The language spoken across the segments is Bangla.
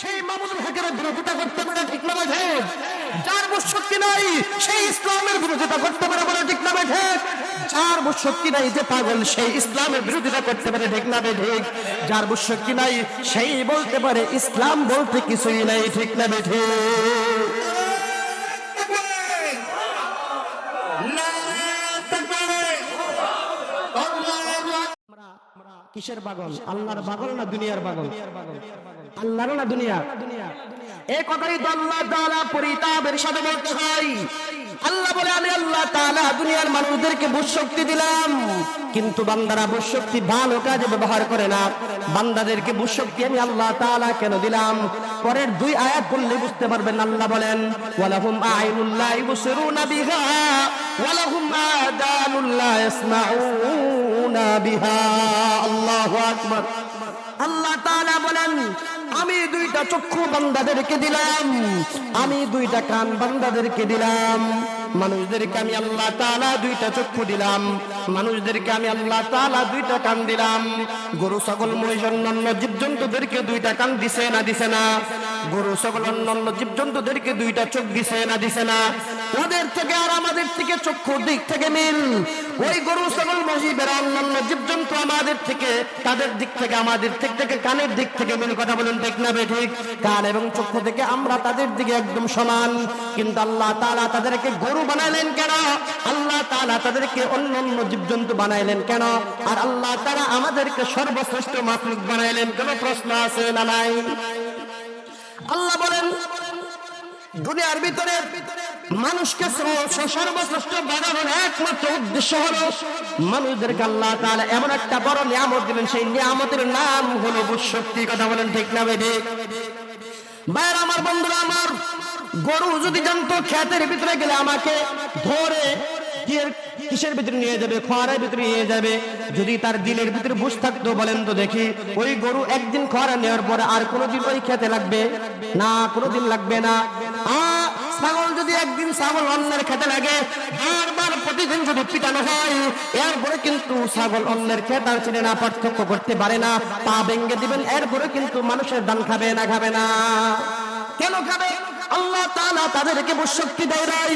সেই মামুনুল হকের বিরোধিতা করতে পারে, ঠিক না বেঠে? যার শক্তি নাই, সেই ইসলামের বিরোধিতা করতে পারে বলে ঠিক না বেঠে? যার শক্তি নাই যে পাগল, সেই ইসলামের বিরোধিতা করতে পারে, ঠিক না বেঠে? যার শক্তি নাই, সেই বলতে পারে, ইসলাম বলতে কিছুই নাই, ঠিক না বেঠে? কিসের পাগল? আল্লাহর পাগল না দুনিয়ার পাগল? আল্লাহর না দুনিয়া? এই কথাই তো আল্লাহ তাআলা পরিতাপের সাথে বলতে হয়। আল্লাহ বলে আমি আল্লাহ তাআলা দুনিয়ার মানুষদেরকে বুঝ শক্তি দিলাম। কিন্তু বান্দারা বুঝ শক্তি ভালো কাজে ব্যবহার করে না। বান্দাদেরকে বুঝ শক্তি আমি আল্লাহ তাআলা কেন দিলাম? পরের দুই আয়াত পড়লে বুঝতে পারবেন আল্লাহ বলেন ওয়ালাহুম আইনুল্লাহ ইবসিরুনা বিহা। ওয়ালাহুম আদানুল্লাহ ইয়াসমাউনা বিহা। আল্লাহু আকবার। আল্লাহ তাআলা বলেন, আমি দুইটা চক্ষু বান্দাদেরকে দিলাম, আমি দুইটা কান বান্দাদেরকে দিলাম। মানুষদেরকে আমি আল্লাহ তাআলা দুইটা চক্ষু দিলাম, মানুষদেরকে আমি আল্লাহ তাআলা দুইটা কান দিলাম। গরু, ছাগল, মহিষ, অন্যান্য জীবজন্তুদেরকে দুইটা কান দিছে না দিছে না? গরু, ছাগল, অন্যান্য জীবজন্তুদেরকে দুইটা চোখ দিছে না দিছে না? ওদের থেকে আর আমাদের থেকে চক্ষুর দিক থেকে মিল। ওই গরু, ছাগল মহিষের অন্যান্য জীবজন্তু আমাদের থেকে, তাদের দিক থেকে, আমাদের দিক থেকে, কানের দিক থেকে মিল। কথা বলেন ঠিক না বে ঠিক। কান এবং চক্ষু থেকে আমরা তাদের দিকে একদম সমান। কিন্তু আল্লাহ তাআলা তাদেরকে গরু বানাইলেন কেন? আল্লাহ তালা তাদেরকে অন্য অন্য জীবজন্তু বানাইলেন কেন? আর আল্লাহ তাআলা আমাদেরকে সর্বশ্রেষ্ঠ মাখলুক বানাইলেন। কোন প্রশ্ন আছে না নাই? আল্লাহ বলেন দুনিয়ার ভিতরে মানুষকে শ্রেষ্ঠ- সর্বশ্রেষ্ঠ বানানোর একমাত্র উদ্দেশ্য হলো মানুষদেরকে আল্লাহ তাহলে এমন একটা বড় নিয়ামত দিলেন সেই নিয়ামতের নাম হলো সত্যি কথা বলেন ঠিক না বেদে বাইর আমার বন্ধুরা, আমার গরু যদি জানতো খ্যাতের ভিতরে গেলে আমাকে ধরে কিসের ভিতরে নিয়ে যাবে? খোয়ারের ভিতরে নিয়ে যাবে। যদি তার দিলের ভিতরে বুঝ থাকতো বলেন তো দেখি। ওই গরু একদিন খোয়ারা নেওয়ার পরে আর কোনোদিন ওই খেতে লাগবে? না, কোনোদিন লাগবে না। ছাগল যদি একদিন ছাগল অন্যের খেতে লাগে, বারবার প্রতিদিন যদি পিটানো হয়, এরপরে কিন্তু ছাগল অন্যের আর ছেড়ে না, পার্থক্য করতে পারে না। পা ভেঙে দিবেন, এরপরে কিন্তু মানুষের দান খাবে না খাবে না। কেন খাবে? আল্লাহ তাদেরকে শক্তি দেয় নাই।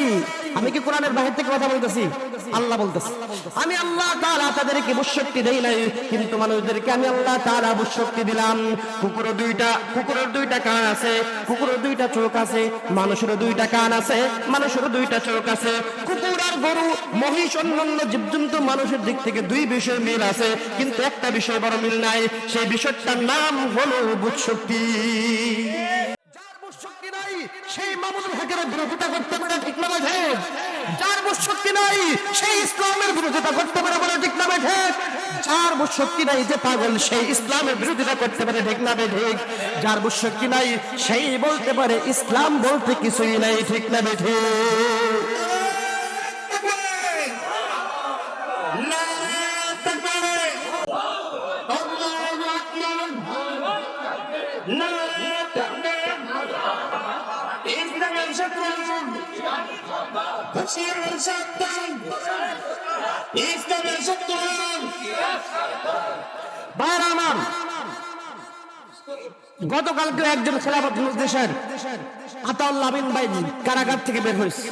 আমি কি কোরআনের বাহির থেকে কথা বলতেছি? আল্লাহ বলতেছি। আমি আল্লাহ তাআলা তাদেরকে শক্তি দেই নাই কিন্তু মানুষদেরকে আমি আল্লাহ তাআলা শক্তি দিলাম। কুকুরের দুইটা কুকুরের দুইটা কান আছে কুকুরের দুইটা চোখ আছে মানুষের দুইটা কান আছে মানুষের দুইটা চোখ আছে। কুকুর আর গরু মহিষ অন্যান্য জীবজন্তু মানুষের দিক থেকে দুই বিষয় মিল আছে কিন্তু একটা বিষয় বড় মিল নাই সেই বিষয়টার নাম হলো বুঝ শক্তি। বুঝ শক্তি নাই সেই মামুনুল হকের বিরোধিতা করতে পারে ঠিক না শক্তি নাই, সেই ইসলামের বিরোধিতা করতে পারে বলে ঠিক না বেঠে যার শক্তি নাই যে পাগল, সেই ইসলামের বিরোধিতা করতে পারে ঠিক না বেঠে যার শক্তি নাই, সেই বলতে পারে ইসলাম বলতে কিছুই নাই, ঠিক না গতকালকে একজন খেলাফত দেশের আতাউল্লাহ বিন কারাগার থেকে বের হয়েছে।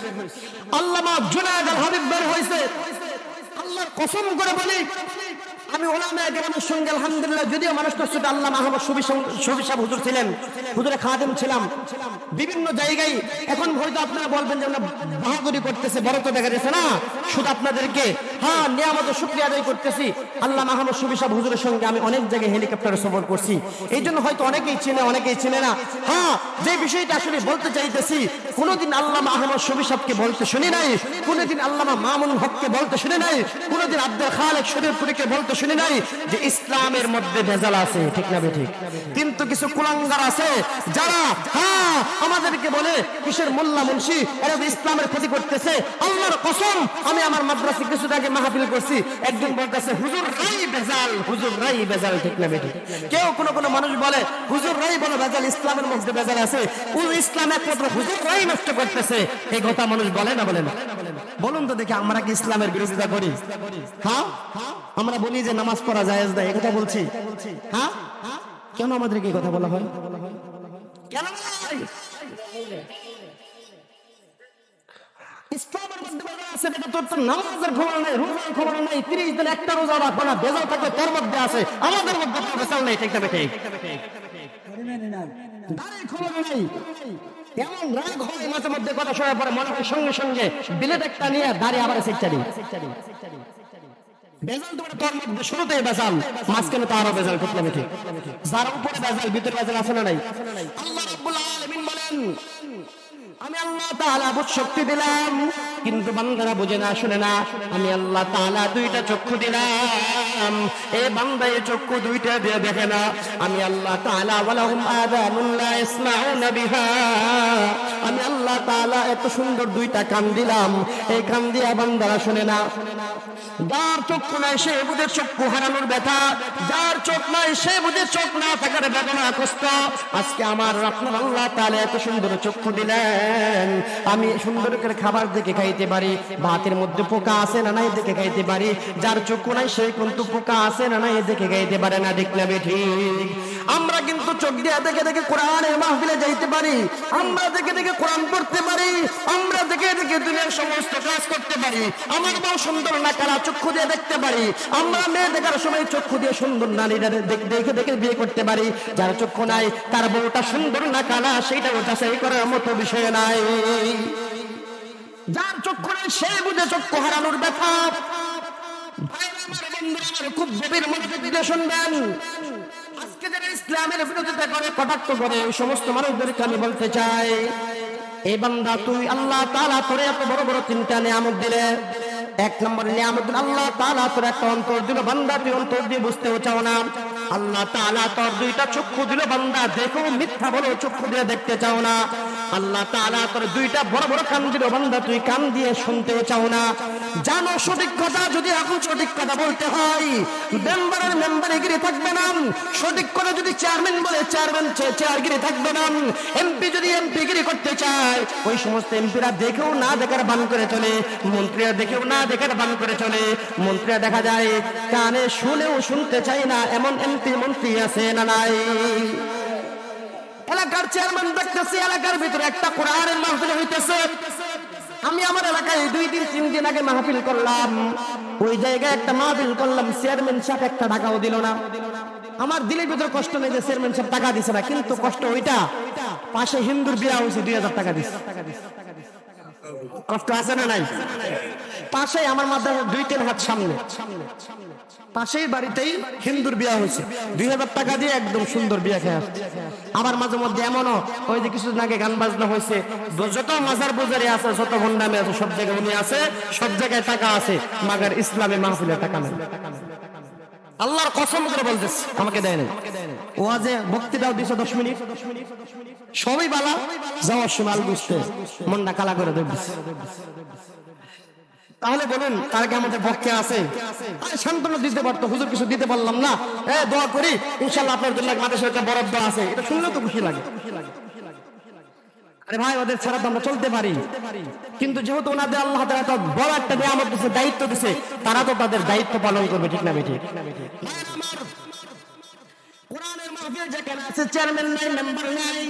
আল্লামা জুনায়দ হাবিব বের হয়েছে। কসম করে বলি আমি ওলামায় গ্রামের সঙ্গে, আলহামদুলিল্লাহ, যদিও মানুষটা ছোট, আল্লাহ মাহমদ সবিসাব হুজুর ছিলেন। হুজুরে খাদেম ছিলাম। বিভিন্ন জায়গায় এখন হয়তো আপনারা বলবেন যে আমরা বাহাদুরি করতেছে, বড় তো দেখা যাচ্ছে না। শুধু আপনাদেরকে হ্যাঁ নিয়ামত শুক্রিয়া আদায় করতেছি। আল্লাহ মাহমদ হুজুরের সঙ্গে আমি অনেক জায়গায় হেলিকপ্টারে সফর করছি। এই জন্য হয়তো অনেকেই চেনে অনেকেই চেনে না। হ্যাঁ যে বিষয়টা আসলে বলতে চাইতেছি, কোনোদিন আল্লাহ আহমদ সুবিসাবকে বলতে শুনি নাই, কোনোদিন আল্লামা মামুন হককে বলতে শুনি নাই, কোনোদিন আব্দুল খালেক শরীফপুরীকে বলতে শুনি নাই যে ইসলামের মধ্যে ভেজাল আছে, ঠিক না ঠিক? কিন্তু কিছু কুলাঙ্গার আছে যারা হ্যাঁ আমাদেরকে বলে কিসের মোল্লা মুন্সি, এরা তো ইসলামের ক্ষতি করতেছে, আল্লাহর কসম, আমি আমার মাদ্রাসে কিছু আগে মাহফিল করছি, একজন বলতেছে, হুজুর রাই বেজাল হুজুর রাই বেজাল ঠিক না, বেঠিক। কেউ কোনো কোনো মানুষ বলে, হুজুর রাই বলে বেজাল ইসলামের মধ্যে বেজাল আছে। ও ইসলাম একমাত্র হুজুর রাই নষ্ট করতেছে। এই কথা মানুষ বলে না বলে না? বলুন তো দেখি, আমরা কি ইসলামের বিরোধিতা করি? হ্যাঁ? আমরা বলি যে নামাজ পড়া জায়েজ দেয় কথা বলছি। হ্যাঁ? কেন আমাদেরকে এই কথা বলা হয়? কেন ইসলামের মধ্যে আছে বেটা তোর তো নামাজের খবর নাই রোজার খবর নাই তিরিশ দিন একটা রোজা রাখব না বেজাল থাকলে তোর মধ্যে আছে। আমাদের মধ্যে কোনো বেজাল নেই ঠিক না বেঠিক দাঁড়িয়ে খবর নেই। এমন রাগ হয় মাঝে মধ্যে কথা শোনার পরে মনে হয় সঙ্গে সঙ্গে বিলেট একটা নিয়ে দাঁড়িয়ে আবার তো উপরে ভিতরে আছে না আল্লাহ বলেন, আমি আল্লাহ বুঝ শক্তি দিলাম, কিন্তু বান্দারা বুঝে না, শুনে না। আমি আল্লাহ তাআলা দুইটা চক্ষু দিলাম এ বান্দা এই চক্ষু দুইটা দিয়ে দেখে না। আমি আল্লাহ তাআলা, ওয়ালাহুম তাআলা, এত সুন্দর দুইটা কান দিলাম। এই কান দিয়া বান্দারা শুনে না। যার চক্ষু নাই সে বুঝে চক্ষু হারানোর ব্যথা। যার চোখ নাই সে বুঝে চোখ না থাকার বেদনা কষ্ট আজকে আমার আপনার আল্লাহ তাহলে এত সুন্দর চক্ষু দিলেন। আমি সুন্দর করে খাবার দেখে খাইতে পারি। ভাতের মধ্যে পোকা আছে না নাই দেখে খাইতে পারি। যার চক্ষু নাই সে কিন্তু পোকা আছে না নাই দেখে খাইতে পারে না দেখ না ঠিক। আমরা কিন্তু চোখ দিয়ে দেখে দেখে কোরআনের মাহফিলে যাইতে পারি। আমরা দেখে দেখে কোরআন পড়তে পারি, আমরা দেখে দেখে দুনিয়ার সমস্ত কাজ করতে পারি। আমার বউ সুন্দর না কারা চক্ষু দিয়ে দেখতে পারি। আমরা মেয়ে দেখার সময় চক্ষু দিয়ে সুন্দর নারীরা দেখে দেখে বিয়ে করতে পারি। যার চক্ষু নাই, তার বউটা সুন্দর না কানা সেইটাও যাচাই করার মতো বিষয় নাই। যার চক্ষু নাই, সে বুঝে চক্ষু হারানোর ব্যথা। খুব গভীর মনোযোগ দিয়ে শুনবেন। আজকে যারা ইসলামের বিরোধিতা করে, কটাক্ষ করে সমস্ত মানুষদেরকে আমি বলতে চাই এই বান্দা, তুই আল্লাহ তালা তোরে এত বড় বড় তিনটা নিয়ামত দিলে। এক নম্বর নিয়ামত আল্লাহ তালা তোর একটা অন্তর দিল বান্দা, তুই অন্তর দিয়ে বুঝতেও চাও না। আল্লাহ তালা তোর দুইটা চক্ষু দিল বান্দা দেখো মিথ্যা বলো চক্ষু দিয়ে দেখতে চাও না। আল্লাহ তাআলা তোর দুইটা বড় বড় কান দিল, বান্দা, তুই কান দিয়ে শুনতেও চাও না। জানো, সঠিক কথা, যদি এখন সঠিক কথা বলতে হয়, মেম্বারের থাকবে না। সঠিক যদি চেয়ারম্যান বলে, চেয়ারম্যান থাকবে না। এমপি যদি করতে চায়, ওই সমস্ত এমপিরা দেখেও না দেখার বান করে চলে, মন্ত্রীরা দেখেও না দেখার বান করে চলে। মন্ত্রীরা দেখা যায়, কানে শুনেও শুনতে চায় না, এমন এমপি মন্ত্রী আছে না নাই। এলাকার চেয়ারম্যান দেখতেছি, এলাকার ভিতরে একটা কোরআনের মাহফিল হইতেছে। আমি আমার এলাকায় দুই দিন, তিন দিন আগে মাহফিল করলাম। ওই জায়গায় একটা মাহফিল করলাম চেয়ারম্যান সাহেব একটা টাকাও দিল না। আমার দিলের ভিতরে কষ্ট নেই যে চেয়ারম্যান সাহেব টাকা দিছে না, কিন্তু কষ্ট ওইটা। পাশে হিন্দুর বিয়া হয়েছে, দুই হাজার টাকা দিছে। কষ্ট আছে না নাই? পাশে আমার মাদ্রাসার দুই তিন হাত সামনে। পাশেই বাড়িতেই হিন্দুর বিয়া হয়েছে। দুই হাজার টাকা দিয়ে একদম সুন্দর বিয়া খেয়ে আসছে। মাঝে মধ্যে এমনও ওই যে কিছুদিন আগে গান বাজনা হয়েছে। যত মাজার বাজারে আছে, যত ভন্ডামে আছে, সব জায়গায় উনি আছে, সব জায়গায় টাকা আছে, মাগার ইসলামে মাহফিলে টাকা নেই। আল্লাহর কসম করে বলতেছে, আমাকে দেয় নাই। ও আজ বক্তৃতাও দিছে দশ মিনিট। সবই বালা, যাওয়ার সময় আল বুঝতে মনটা কালা করে দেবে তাহলে বলুন তার কি আমাদের পক্ষে আছে? সান্ত্বনা দিতে পারতো, হুজুর কিছু দিতে পারলাম না। এ, দোয়া করি ইনশাল্লাহ আপনার জন্য মাদ্রাসার একটা বরাদ্দ আছে। এটা শুনলে তো খুশি লাগে। আরে ভাই, ওদের ছাড়া তো আমরা চলতে পারি। কিন্তু যেহেতু ওনাদের আল্লাহ তাআলা এত বড় একটা নিয়ামত দিছে, দায়িত্ব দিছে, তারা তো তাদের দায়িত্ব পালন করবে, ঠিক না বেঠিক কোরআনের মাহফিল যেখানে আছে চেয়ারম্যান নাই মেম্বার নাই।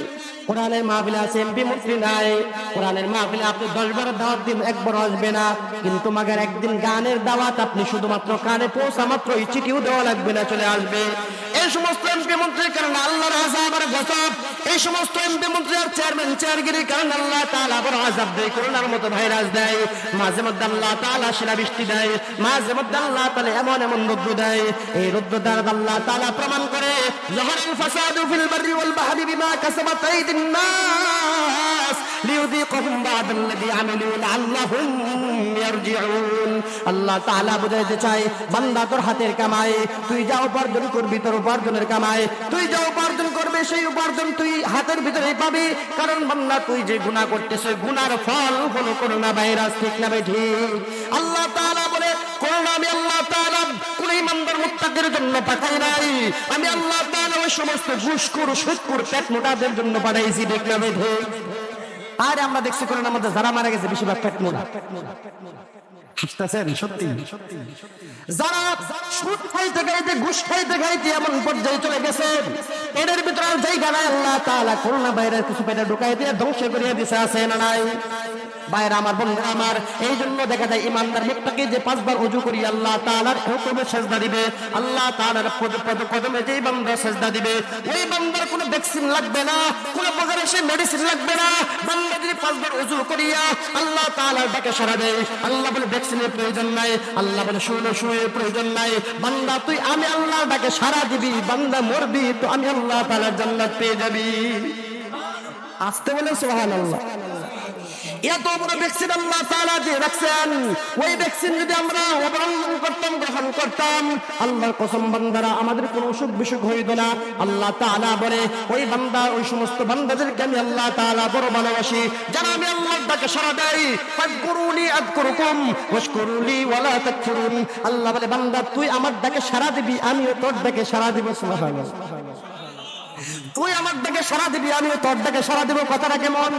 কোরআনের মাহফিলে আছে এমপি মন্ত্রী নাই। কোরআনের মাহফিলে আপনি দশ বার দাওয়াত দিন একবার আসবে না। কিন্তু মাগার একদিন গানের দাওয়াত আপনি শুধুমাত্র কানে পৌঁছা মাত্র এই চিঠিও দেওয়া লাগবে না, চলে আসবে। এই সমস্ত এমপি মন্ত্রীর কারণে আল্লাহর আজাব আর গজব, এই সমস্ত এমপি মন্ত্রী আর চেয়ারম্যান, চেয়ারগিরির কারণে আল্লাহ তাআলা আবার আজাব দেয় করোনার মতো ভাইরাস দেয়। মাঝে মধ্যে আল্লাহ তাআলা শিলাবৃষ্টি দেয়, মাঝে মধ্যে আল্লাহ তাআলা এমন এমন রৌদ্র দেয়। এই রৌদ্র দ্বারা আল্লাহ তাআলা প্রমাণ করে, জহরাল ফাসাদু ফিল বাররি ওয়াল বাহরি বিমা কাসাবাত আইদিন নাস লিউযীকাহুম বা'দাল্লাযী আমিলু লাআল্লাহুম ইয়ারজিউন আল্লাহ তাআলা বুঝাইতে চায়, বান্দা তোর হাতের কামাই, তুই যা উপার্জন করবি তোর উপার্জনের কামাই, তুই যা উপার্জন করবে সেই উপার্জন তুই হাতের ভিতরে পাবি, কারণ বান্দা তুই যে গুনাহ করতেছ, গুনার ফল হলো করোনা ভাইরাস, ঠিক না ভাই ঠিক? আল্লাহ তাআলা বলে, করোনা আমি আল্লাহ তাআলা কোন ইমানদার মুত্তাকির জন্য পাঠাই নাই। আমি আল্লাহ তাআলা ওই সমস্ত ঘুষখোর, সুদখোর পেট মোটাদের জন্য পাঠাইছি ঠিক না আর আমরা দেখছি করোনার মধ্যে যারা মারা গেছে, বেশিরভাগ পেট মোটা। ঢুকাই দিয়ে ধ্বংস করিয়ে দিছে, আছে না নাই? বাইরে আমার বন্ধু আমার, এই জন্য দেখা যায় ইমানদার মুক্তাকে যে পাঁচবার অজু করি, আল্লাহ তাআলার হুকুমে সেজদা দিবে। আল্লাহ পদ কদমে যেই বান্দা সেজদা দিবে, ওই বান্দার কোনো ভ্যাকসিন লাগবে না, কোনো বাজারে সে মেডিসিন লাগবে না। বান্দা যদি পাঁচবার অজু করিয়া আল্লাহ তাআলার ডাকে সাড়া দেয়, আল্লাহ বলে ভ্যাকসিনের প্রয়োজন নাই, আল্লাহ বলে শুনে শুয়ে প্রয়োজন নাই। বান্দা, তুই আমি আল্লাহ ডাকে সাড়া দিবি, বান্দা মরবি, তো আমি আল্লাহ তাআলার জান্নাত পেয়ে যাবি। আসতে বলে সুবহানাল্লাহ। এত বড় ভ্যাকসিন আল্লাহ তাআলা যে রাখছেন। ওই ভ্যাকসিন যদি আমরা অবলম্বন করতাম, গ্রহণ করতাম, আল্লাহর কসম বান্দারা, আমাদের কোনো অসুখ বিসুখ হইত না। আল্লাহ তাআলা বলে, ওই বান্দা, ওই সমস্ত বান্দাদেরকে আমি আল্লাহ তাআলা বড় ভালোবাসি। যারা আমি আল্লাহর ডাকে সাড়া দেয় ফাদকুরুনি আযকুরুকুম, ওয়াশকুরুলি ওয়ালা তাকফুরুন। আল্লাহ বলে, বান্দা, তুই আমার ডাকে সাড়া দিবি, আমিও তোর ডাকে সাড়া দিব, সুবহানাল্লাহ। তুই আমার ডাকে সাড়া দিবি, আমিও তোর ডাকে সাড়া দিব, কথাটা কেমন?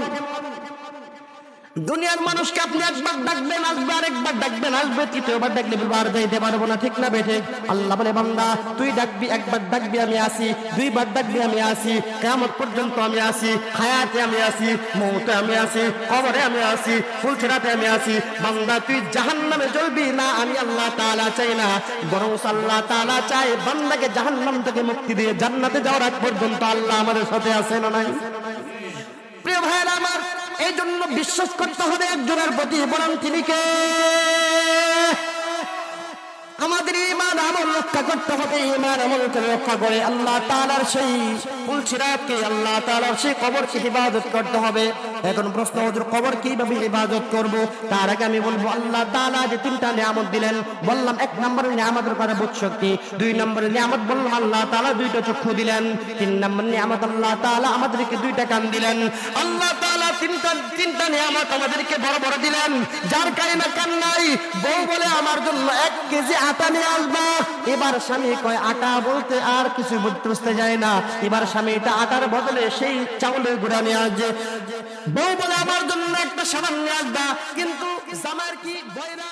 দুনিয়ার মানুষকে আপনি একবার ডাকবেন, আসবে, আরেকবার ডাকবেন, আসবে, তৃতীয়বার ডাকলে বার যাইতে পারব না, ঠিক না বেঠে? আল্লাহ বলে, বান্দা, তুই ডাকবি, একবার ডাকবি, আমি আসি, দুইবার ডাকবি, আমি আসি কেমন পর্যন্ত আমি আসি, হায়াতে আমি আসি, মৌতে আমি আসি, কবরে আমি আসি, ফুলছেড়াতে আমি আসি। বান্দা, তুই জাহান নামে জ্বলবি না, আমি আল্লাহ তালা চাই না। বরং আল্লাহ তালা চাই বান্দাকে জাহান্নাম থেকে মুক্তি দিয়ে জান্নাতে যাওয়ার আগ পর্যন্ত আল্লাহ আমাদের সাথে আছে না নাই? প্রিয় ভাইয়েরা আমার এই জন্য বিশ্বাস করতে হবে একজনের প্রতি বরং তিনি কে? হবে ইমান আমল করে রক্ষা করে আল্লাহ তাআলার সেই আল্লাহ তাআলার সেই ইবাদত করতে হবে। এখন প্রশ্ন কবর কীভাবে করব? তার আগে আমি বলব, আল্লাহ তাআলা যে তিনটা নিয়ামত দিলেন, বললাম এক নিয়ামতের বুঝ শক্তি দুই নিয়ামত বললাম, আল্লাহ তাআলা দুইটা চক্ষু দিলেন। তিন নম্বর নিয়ামত, আল্লাহ তাআলা আমাদেরকে দুইটা কান দিলেন। আল্লাহ তাআলা তিনটা তিনটা নিয়ামত আমাদেরকে বড় বড় দিলেন। যার কারিমা কান নাই, বউ বলে আমার জন্য এক কেজি আটা নিয়ে আসবা। এবার স্বামী কয়, আটা বলতে আর কিছু বুঝতে যায় না। এবার স্বামী এটা আটার বদলে সেই চাউলের গুঁড়া নিয়ে আসছে। বউ বলে, আমার জন্য একটা সাবান নিয়ে আসবা। কিন্তু জামার কি বয়রা